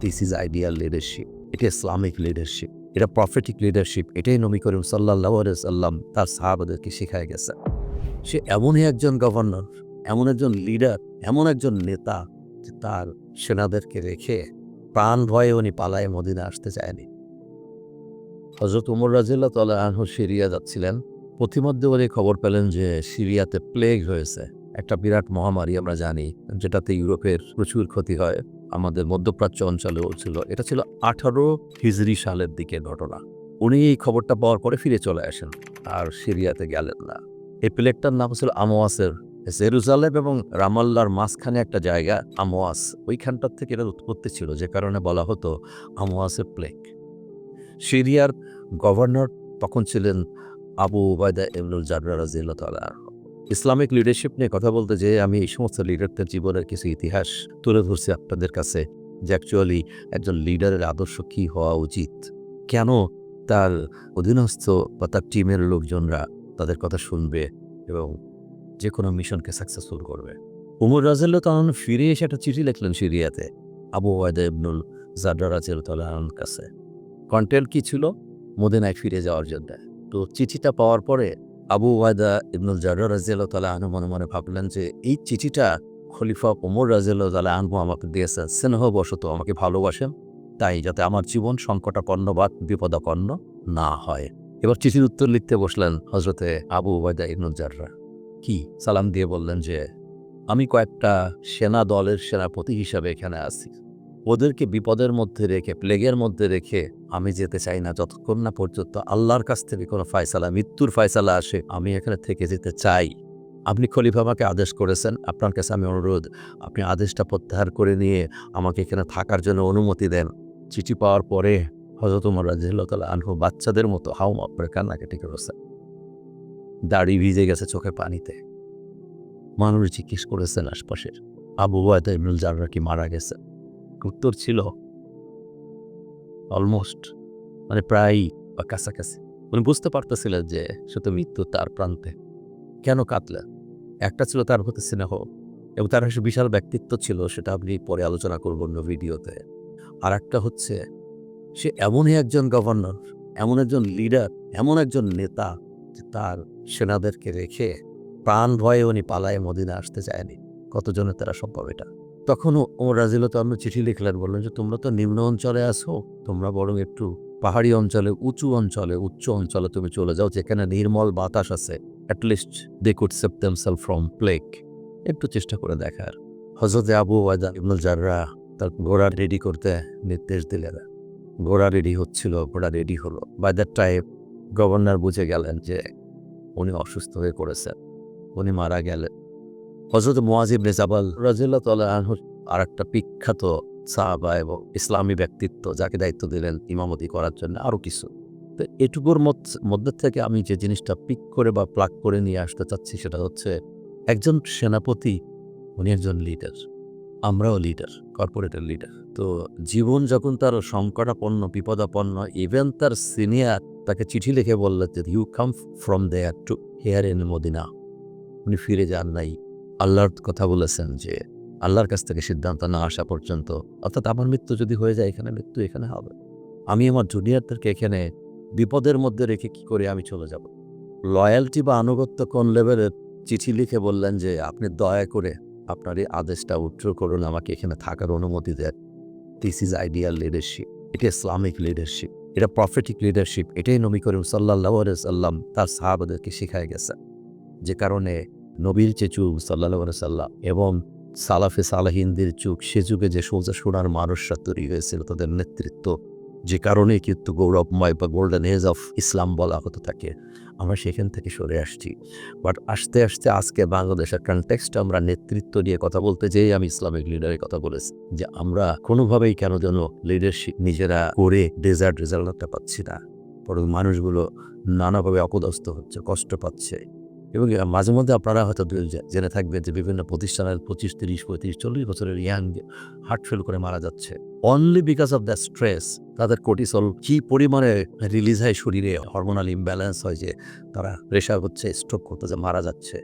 This is ideal leadership এটা Islamic leadership এটা prophetic leadership এটাই নবী করিম সাল্লাহ সাল্লাম তার সাহাবাদেরকে শেখায় গেছে। সে এমনই একজন গভর্নর এমন একজন লিডার এমন একজন নেতা যে তার সেনাদেরকে রেখে প্রাণ ভয়ে উনি পালায় মদিনা আসতে চায়নি। হজরত উমর রাজিল্লা তাল্লাহ সিরিয়া যাচ্ছিলেন। পথিমধ্যে উনি খবর পেলেন যে সিরিয়াতে প্লেগ হয়েছে। একটা বিরাট মহামারী আমরা জানি, যেটাতে ইউরোপের প্রচুর ক্ষতি হয়, আমাদের মধ্যপ্রাচ্য অঞ্চলেও ছিল। এটা ছিল আঠারো হিজরি সালের দিকে ঘটনা। উনি এই খবরটা পাওয়ার পরে ফিরে চলে আসেন, আর সিরিয়াতে গেলেন না। এই প্লেগটার নাম ছিল আমোয়াসের। জেরুজালেম এবং রামাল্লার মাঝখানে একটা জায়গা, আমোয়াস। ওইখানটার থেকে এটার উৎপত্তি ছিল, যে কারণে বলা হতো আমোয়াসের প্লেগ। সিরিয়ার গভর্নর তখন ছিলেন আবু ওবায়দা ইবনুল জাররা রাজিল্লাহ তালা ইসলামিক লিডারশিপ নিয়ে কথা বলতে যে আমি এই সমস্ত লিডারদের জীবনের কিছু ইতিহাস তুলে ধরছি আপনাদের কাছে যে অ্যাকচুয়ালি একজন লিডারের আদর্শ কি হওয়া উচিত। কেন তার অধীনস্থ বা তার টিমের লোকজনরা তাদের কথা শুনবে এবং যে কোনো মিশনকে সাকসেসফুল করবে? উমর রাজেল্লা তখন ফিরে এসে একটা চিঠি লিখলেন সিরিয়াতে, আবু ওয়াদা ইবনুল জাড্রা রাজেল তালাহর কাছে। কন্টেন্ট কি ছিল? মদিনায় ফিরে যাওয়ার জন্য। তো চিঠিটা পাওয়ার পরে আবু ওয়াদা ইবনুল জাড্রা রাজিয়াল্লাহ তালা আনহু মনে মনে ভাবলেন যে, এই চিঠিটা খলিফা ওমর রাজিয়াল্লাহ তালা আনহু আমাকে দিয়েছেন স্নেহবশত আমাকে ভালোবাসেন। তাই যাতে আমার জীবন সংকটাপন্ন বা বিপদাপন্ন না হয়। এবার চিঠির উত্তর লিখতে বসলেন হজরতে আবু ওয়াদা ইবনুল জাররা কি? সালাম দিয়ে বললেন যে, আমি কয়েকটা সেনা দলের সেনাপতি হিসাবে এখানে আছি। ওদেরকে বিপদের মধ্যে রেখে, প্লেগের মধ্যে রেখে আমি যেতে চাই না। যতক্ষণ না পর্যন্ত আল্লাহর কাছ থেকে কোনো ফায়সালা, মৃত্যুর ফায়সালা আসে, আমি এখানে থেকে যেতে চাই। আপনি খলিফা আমাকে আদেশ করেছেন। আপনার কাছে আমি অনুরোধ, আপনি আদেশটা প্রত্যাহার করে নিয়ে আমাকে এখানে থাকার জন্য অনুমতি দেন। চিঠি পাওয়ার পরে হজরত উমর রাজিল্লাহ আনহু বাচ্চাদের মতো হাউ মাপ করে কান্নাকাটি করেছে। দাড়ি ভিজে গেছে চোখে পানিতে। মানুষ জিজ্ঞেস করেছেন আশপাশের। আবু ওয়াদা ইবনুল জাররা কি মারা গেছে উত্তর ছিল অলমোস্ট মানে প্রায় বা কাছাকাছি। উনি বুঝতে পারতেছিলেন যে সে তো মৃত্যু তার প্রান্তে। কেন কাঁদলেন একটা ছিল তার প্রতি স্নেহ এবং তার একটা বিশাল ব্যক্তিত্ব ছিল, সেটা আপনি পরে আলোচনা করব অন্য ভিডিওতে। আর একটা হচ্ছে, সে এমনই একজন গভর্নর এমন একজন লিডার এমন একজন নেতা যে তার সেনাদেরকে রেখে প্রাণ ভয়ে উনি পালায় মদিনা আসতে চায়নি। কতজনের তারা সম্ভব এটা? তখনও ওমর রাজিল তাল্লু চিঠি লিখলেন, বললেন যে, তোমরা তো নিম্ন অঞ্চলে আসো তোমরা বরং একটু পাহাড়ি অঞ্চলে, উঁচু অঞ্চলে, উচ্চ অঞ্চলে তুমি চলে যাও, যেখানে নির্মল বাতাস আছে। At least they could save themselves from plague একটু চেষ্টা করে দেখার। হজরতে আবু ওয়াদা ইবনুল জাররা তার ঘোড়া রেডি করতে নির্দেশ দিলেন। ঘোড়া রেডি হচ্ছিল, ঘোড়া রেডি হলো। বাই দ্যাট টাইম গভর্নর বুঝে গেলেন যে, উনি অসুস্থ হয়ে পড়েছেন। উনি মারা গেলেন। হজরত মোয়াজিব রেজাবাল রাজিল্লা তাল্লাহ আর একটা বিখ্যাত সাহাবা এবং ইসলামী ব্যক্তিত্ব যাকে দায়িত্ব দিলেন ইমামতি করার জন্য আরও কিছু। তো এটুকুর মধ্যে থেকে আমি যে জিনিসটা পিক করে বা প্লাগ করে নিয়ে আসতে চাচ্ছি সেটা হচ্ছে একজন সেনাপতি, উনি একজন লিডার আমরাও লিডার কর্পোরেটের লিডার তো জীবন যখন তার সংকটাপন্ন, বিপদাপন্ন ইভেন তার সিনিয়র তাকে চিঠি লিখে বললেন যে you come from there to here in Medina উনি ফিরে যান নাই। আল্লাহর কথা বলেছেন যে, আল্লাহর কাছ থেকে সিদ্ধান্ত না আসা পর্যন্ত, অর্থাৎ আমার মৃত্যু যদি হয়ে যায়, এখানে মৃত্যু এখানে হবে। আমি আমার জুনিয়রদেরকে এখানে বিপদের মধ্যে রেখে কি করে আমি চলে যাব? লয়্যালটি বা আনুগত্য কোন লেভেলের চিঠি লিখে বললেন যে, আপনি দয়া করে আপনার এই আদেশটা উত্তর করুন, আমাকে এখানে থাকার অনুমতি দেন। দিস ইজ আইডিয়াল লিডারশিপ এটা ইসলামিক লিডারশিপ এটা প্রফেটিক লিডারশিপ এটাই নবী করিম সাল্লাহ সাল্লাম তার সাহাবাদেরকে শেখায় গেছে যে কারণে নবীর যে যুগ সাল্লাহ সাল্লাম এবং সালাফে সালাহিনদের যুগ সে যুগে যে সোজা সোনার মানুষরা তৈরি হয়েছিল, তাদের নেতৃত্ব যে কারণে কিন্তু গৌরবময় বা গোল্ডেন এজ অফ ইসলাম বলা হতো থাকে। আমরা সেখান থেকে সরে আসছি। বাট আস্তে আস্তে আজকে বাংলাদেশের কনটেক্সট আমরা নেতৃত্ব নিয়ে কথা বলতে যেয়ে আমি ইসলামিক লিডারের কথা বলেছি যে আমরা কোনোভাবেই কেন যেন লিডারশিপ নিজেরা করে ডেজার্ট রেজাল্টটা পাচ্ছি না। বরং মানুষগুলো নানাভাবে অপদস্থ হচ্ছে, কষ্ট পাচ্ছে। এবং মাঝে মধ্যে আপনারা হয়তো জেনে থাকবেন যে বিভিন্ন প্রতিষ্ঠানের পঁচিশ, তিরিশ, পঁয়ত্রিশ, চল্লিশ বছরের ইয়াং হার্ট ফেল করে মারা যাচ্ছে। Only because of the stress তাদের কোর্টিসল কি পরিমাণে রিলিজ হয় শরীরে হরমোনাল ইমব্যালেন্স হয় যে তারা প্রেশার হচ্ছে স্ট্রোক করতেছে, মারা যাচ্ছে।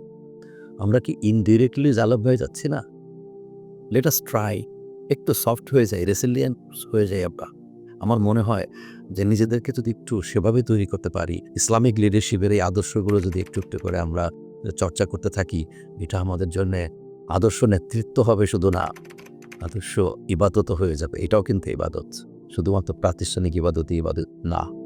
আমরা কি ইনডিরেক্টলি জালব হয়ে যাচ্ছি না? লেট আস ট্রাই একটু সফট হয়ে যায় রেসিলিয়েন্ট হয়ে যায় আমরা। আমার মনে হয় যে নিজেদেরকে যদি একটু সেভাবে তৈরি করতে পারি, ইসলামিক লিডারশিপের এই আদর্শগুলো যদি একটু একটু করে আমরা চর্চা করতে থাকি, এটা আমাদের জন্য আদর্শ নেতৃত্ব হবে শুধু না, আদর্শ ইবাদত হয়ে যাবে। এটাও কিন্তু ইবাদত। শুধুমাত্র প্রাতিষ্ঠানিক ইবাদতই ইবাদত না।